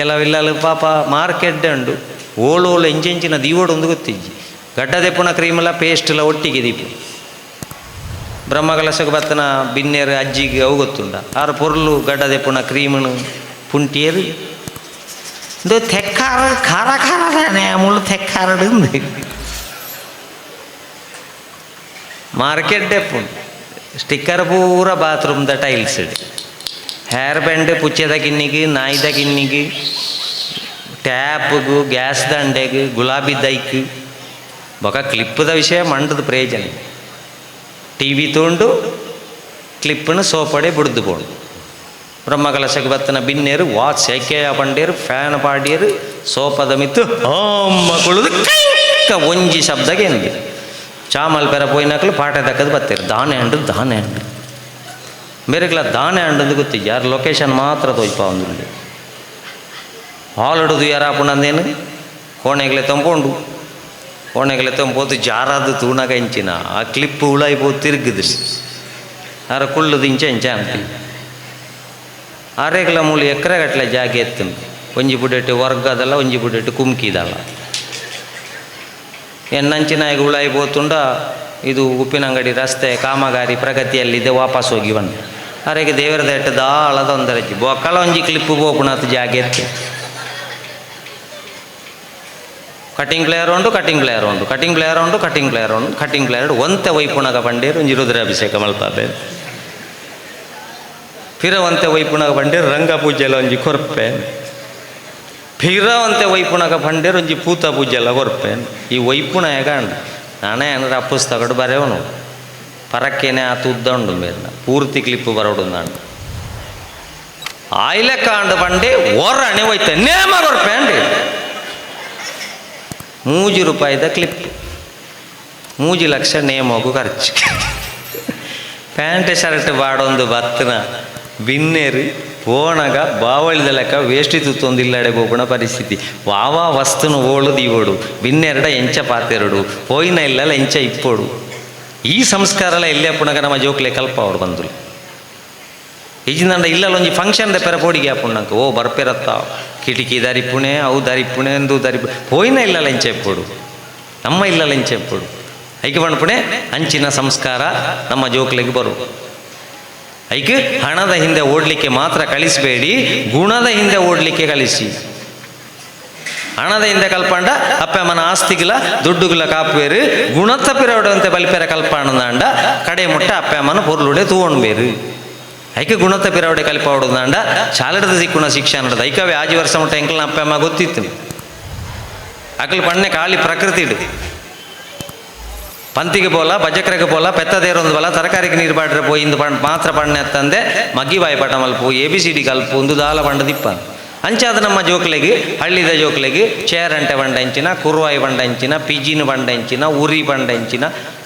ಕೆಲವಿಲ್ಲಲು ಪಾಪ ಮಾರ್ಕೆಟ್ ಉಂಡು ಓಳು ಓಳು ಎಂಚೆಂಚಿನ ದೀವೋಡು ಒಂದು ಗೊತ್ತಿಜ್ಜಿ ಗಡ್ಡ ದೆಪ್ಪುನ ಕ್ರೀಮೆಲ್ಲ ಪೇಸ್ಟ್ಲ ಒಟ್ಟಿಗೆ ದೀಪು ಬ್ರಹ್ಮಕಲಶಕ್ಕೆ ಬತ್ತನ ಬಿನ್ನೇರು ಅಜ್ಜಿಗೆ ಅವು ಗೊತ್ತುಂಡ ಆರು ಪೊರ್ಲು ಗಡ್ಡ ದೆಪ್ಪುನ ಕ್ರೀಮನು ಪುಂಟಿಯರು ಇದು ತೆಕ್ಕಾರ ಖಾರ ಖಾರದಾನೆ ಮುಳ್ಳು ತೆಕ್ಕಾರಡು ಮಾರ್ಕೆಟ್ ಡೆಪ್ಪು ಸ್ಟಿಕ್ಕರ್ ಪೂರ ಬಾತ್ರೂಮ್ದ ಟೈಲ್ಸ್ ಹೇರ್ ಬ್ಯಾಂಡ್ ಪುಚ್ಚದ ಗಿನ್ನಿಗೆ, ನಾಯಿದ ಗಿನ್ನಿಗೆ, ಟ್ಯಾಪ್ಗೂ, ಗ್ಯಾಸ್ ದಂಡೆಗೆ, ಗುಲಾಬಿ ದೈಕ್. ಬೊಕ ಕ್ಲಿಪ್ಪದ ವಿಷಯ ಮಂಡದ ಪ್ರಯೋಜನ. ಟಿ ವಿ ತೊಗೊಂಡು ಕ್ಲಿಪ್ಪನ ಸೋಪಡೆ ಬಿಡ್ದು ಬೋಣು ಬ್ರಹ್ಮಕಲಶಕ್ಕೆ ಬತ್ತನ ಬಿನ್ನೇರು, ವಾಚ್ ಸೆಕೆಯ ಪಂಡೇರು ಫ್ಯಾನ್ ಪಾಡಿಯರು, ಸೋಪದ ಮಿತ್ತು ಹಮ್ಮ ಒಂಜಿ ಶಬ್ದಗೆ ಎಂದಿರು ಚಾಮಲ್ ಪೆರ ಪೋಯಿನಾಕಲು ಪಾಠ ದಕ್ಕದು ಬತ್ತೇರು, ದಾನೆ ಹಂಡು ದಾನೆ ಹಂಡು ಬೇರೆಗ್ಲ ದಾಣೆ ಹಂಡು ಯಾರ್ ಲೊಕೇಶನ್ ಮಾತ್ರ ತೋಯ್ಪ ಒಂದು ಹಾಲ್ ಹಿಡಿದು ಯಾರ ಪುಣಂದೇನು ಕೋಣೆಗ್ಲೆ ತಂಪೊಂಡು. ಕೋಣೆಗ್ಲೆ ತಂಪೋದು ಜಾರಾದು ತೂಣಗ ಇಂಚಿನ. ಆ ಕ್ಲಿಪ್ ಉಳಾಯ್ಬೋದು ತಿರುಗಿದ್ರಿ. ಯಾರ ಕುಳ್ಳದು ಇಂಚ ಇಂಚ ಅಂತ. ಆರೇಗ್ಲ ಮೂಲ ಎಕರೆಗಟ್ಲೆ ಜಾಗ ಎತ್ತು ಒಂಜಿ ಬುಡೆಟ್ಟು ವರ್ಗದಲ್ಲ ಒಂಜಿ ಬುಡೆಟ್ಟು ಕುಮ್ಕಿದಲ್ಲ ಎನ್ನಂಚಿನ ಈಗ ಉಳಾಯಿ పోతుంಡ ಇದು ಉಪ್ಪಿನಂಗಡಿ ರಸ್ತೆ ಕಾಮಗಾರಿ ಪ್ರಗತಿಯಲ್ಲಿದೆ, ವಾಪಸ್ ಹೋಗಿ ಬಂದು. ಅರೆಗೆ ದೇವರ ದೆಟ್ಟ ದಾಳದ ಒಂದರಜ್ಜಿ ಬೊಕ್ಕಲ ಒಂಜಿ ಕ್ಲಿಪ್ ಬೋಪುಣತ್ ಜಾಗೆತ್ತೆ ಕಟಿಂಗ್ ಪ್ಲೇಯರ್ ಉಂಡು ಕಟಿಂಗ್ ಪ್ಲೇಯರ್ ಉಂಡು. ಕಟಿಂಗ್ ಪ್ಲೇಯರ್ ಉಂಡು ಕಟಿಂಗ್ ಪ್ಲೇಯರ್ ಉಂಡು. ಕಟಿಂಗ್ ಪ್ಲೇಯರ್ ಒಂತೆ ವೈಪುಣಗ ಬಂಡೀರು ಒಂಜಿ ರುದ್ರಾಭಿಷೇಕ ಮಲ್ಪಾಬೆ ಫಿರವಂತೆ ವೈಪುಣಗ ಬಂಡೀರು ರಂಗ ಪೂಜೆಲ ಒಂಜಿ ಕೊರ್ಪೆ. ಫಿರವಂತೆ ವೈಪುಣಗ ಬಂಡೀರು ಒಂಜಿ ಪೂತ ಪೂಜೆಲ ಕೊರ್ಪೆ. ಈ ವೈಪುಣ ಹೇಗಂಡು ನಾನೇ ಏನಾರ ಆ ಪುಸ್ತಕಡು ಬರೆಯವನು ಪರಕ್ಕೇನೆ ಆತು ಉದ್ದ ಉಂಡು ಮೇರ್ನ ಪೂರ್ತಿ ಕ್ಲಿಪ್ ಬರೋಡು ನಾನು ಆಯ್ಲೆ ಕಾಂಡು ಬಂಡೆ ಒರ್ರಣೆ ಹೋಯ್ತೆ ನೇಮ ಕೊರ್ಪೆ ಅಂಡಿ ಮೂಜಿ ರೂಪಾಯಿದ ಕ್ಲಿಪ್ ಮೂಜಿ ಲಕ್ಷ ನೇಮೋಗು ಖರ್ಚು ಪ್ಯಾಂಟ್ ಶರ್ಟ್ ಬಾಡೊಂದು ಬತ್ತನ ಬಿನ್ನೇರಿ ಪೋಣಗ ಬಾವಳಿದ ಲೆಕ್ಕ ವೇಷ್ಟಿ ತುತ್ತೊಂದು ಇಲ್ಲಡೆ ಬೋಪುಣ ಪರಿಸ್ಥಿತಿ ವಾವ ವಸ್ತುನು ಓಳು ದೀವೋಡು ಬಿನ್ನೆರಡ ಎಂಚ ಪಾತೆರಡು ಪೋಯಿನ ಇಲ್ಲಲ್ಲ ಎಂಚ ಇಪ್ಪೋಡು ಈ ಸಂಸ್ಕಾರಲ ಎಲ್ಲೇ ಪುಣಗ ನಮ್ಮ ಜೋಕ್ಲೆ ಕಲ್ಪ ಅವ್ರು ಬಂದು ಈಜಿನಂದ ಇಲ್ಲಲ್ಲ ಒಂಜಿ ಫಂಕ್ಷನ್ ದೆಪ್ಪರ ಪೋಡಿಗೆ ಆಪುಣ್ಣಂಕ ಓ, ಬರ್ಪೆರತ್ತ. ಕಿಟಕಿ ದಾರಿಪ್ಪುಣೆ ಅವು ದಾರಿಪ್ಪುಣೆ ಎಂದು ದಾರಿ ಹೋಯ್ನ ಇಲ್ಲಲ್ಲ ಇಪ್ಪೋಡು ನಮ್ಮ ಇಲ್ಲಲ್ಲ ಎಂಚ ಇಪ್ಪೋಡು ಐಕೆ ಬಣ್ಪುಣೆ ಅಂಚಿನ ಸಂಸ್ಕಾರ ನಮ್ಮ ಜೋಕ್ಲೆಗೆ ಬರು. ಐಕೆ ಹಣದ ಹಿಂದೆ ಓಡಲಿಕ್ಕೆ ಮಾತ್ರ ಕಳಿಸಬೇಡಿ, ಗುಣದ ಹಿಂದೆ ಓಡಲಿಕ್ಕೆ ಕಳಿಸಿ. ಹಣದ ಹಿಂದೆ ಕಲ್ಪಂಡ ಅಪ್ಪಮ್ಮನ ಆಸ್ತಿಗಿಲ, ದುಡ್ಡುಗುಲ ಕಾಪುವೇರು, ಗುಣತ್ತ ಪಿರವಡಂತೆ ಬಲ್ಪೆರ ಕಲ್ಪಂಡ ಕಡೆ ಮುಟ್ಟ ಅಪ್ಪಮ್ಮನ ಪೊರ್ಲುಡೆ ತೂಗೊಂಡ್ಬೇರು ಐಕೆ ಗುಣತ್ತ ಪಿರವಡೆ ಕಲಿಪ ಹೊಡೋದಂಡ ಶಾಲೆಡದ ಸಿಕ್ಕುಣ ಶಿಕ್ಷೆ ನಡೆದ ಐಕವೇ ಆಜಿ ವರ್ಷ ಮುಟ್ಟ ಎಂಕಲ್ನ ಅಪ್ಪಮ್ಮ ಗೊತ್ತಿತ್ತು. ಅಕಲ್ ಪಣ್ಣೆ ಖಾಲಿ ಪ್ರಕೃತಿ ಇಡು ಪಂತಿಗೆ ಬೋಲ ಬಜಕ್ರಗೆ ಬೋಲ ಪೆತ್ತದೇರೊಂದು ಬಲ, ತರಕಾರಿಗೆ ನೀರು ಬಾಡ್ರೆ ಪೋಯಿ ಇಂದು ಪಣ್ ಮಾತ್ರ ಪಣ್ಣೆ ಅತ್ತಂದೆ, ಮಗ್ಗಿ ಬಾಯಿ ಪಟ ಮಲ್ಪು, ಎ ಬಿ ಸಿ ಡಿ ಕಲ್ಪು ಒಂದು ದಾಲ ಪಂಡ ಅಂಚಾದ ನಮ್ಮ ಜೋಕ್ಲೆಗೆ, ಹಳ್ಳಿದ ಜೋಕ್ಲೆಗೆ ಚೇರಂಟೆ ಇಂಚಿನ ಕುರುವಾಯಿ ಬಂಡಂಚಿನ ಪಿಜಿನ ಬಂಡ ಇಂಚಿನ ಉರಿ ಬಂಡಂಚಿನ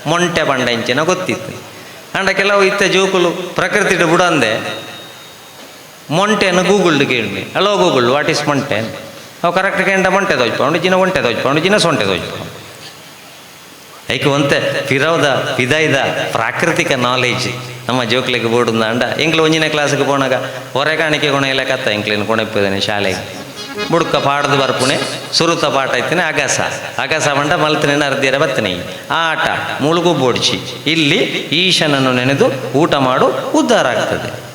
ಮೊಂಟೆ ಬಂಡಂಚಿನ ಗೊತ್ತಿತ್ತು. ಅಂಡ ಕೆಲವು ಇತ್ತ ಜೋಕುಲು ಪ್ರಕೃತಿ ಬುಡಂದೆ ಮೊಂಟೆನ ಗೂಗುಲ್ಡ್ ಕೇಳಿ ಹಲೋ ಗೂಗುಲ್ ವಾಟ್ ಇಸ್ ಮೊಂಟೆ ಅವು ಕರೆಕ್ಟ್ ಕೆಂಡ ಮೊಂಟೆ ದೋಚ್ಕೊಂಡು ಜಿನ ಒಂಟೆ ದೋಚ್ಕೊಂಡು ಜಿನ ಸೊಂಟೆ ದೋಚ್ಕೊಂಡು ಐಕೆ ಒಂತೆ ಫಿರೌದ ವಿದಾಯ್ದ ಪ್ರಾಕೃತಿಕ ನಾಲೆಜ್ ನಮ್ಮ ಜೋಕ್ಲಿಗೆ ಬೋರ್ಡ್ ಅಂಡ. ಎಂಕ್ಲು ಒಂಜಿನ ಕ್ಲಾಸ್ಗೆ ಪೋಣಾಗ, ಹೊರೆ ಕಾಣಿಕೆ ಗುಣ ಇಲ್ಲ ಕತ್ತ ಎಂಕ್ಲಿನ ಕೊಣೆಪ್ಪಿದ್ದಾನೆ ಶಾಲೆಗೆ. ಬುಡ್ಕ ಪಾಡ್ದು ಬರ್ಪುಣೆ, ಸುರುತ ಪಾಠ ಐತಿನ ಅಗಸ. ಅಗಸ ಬಂಡ ಮಲ್ತಿನ ಅರ್ದಿಯರ ಬತ್ತನೆ. ಆಟ, ಮುಳುಗು ಬೋಡ್ಚಿ. ಇಲ್ಲಿ ಈಶನನ್ನು ನೆನೆದು ಊಟ ಮಾಡು, ಉದ್ಧಾರ ಆಗ್ತದೆ.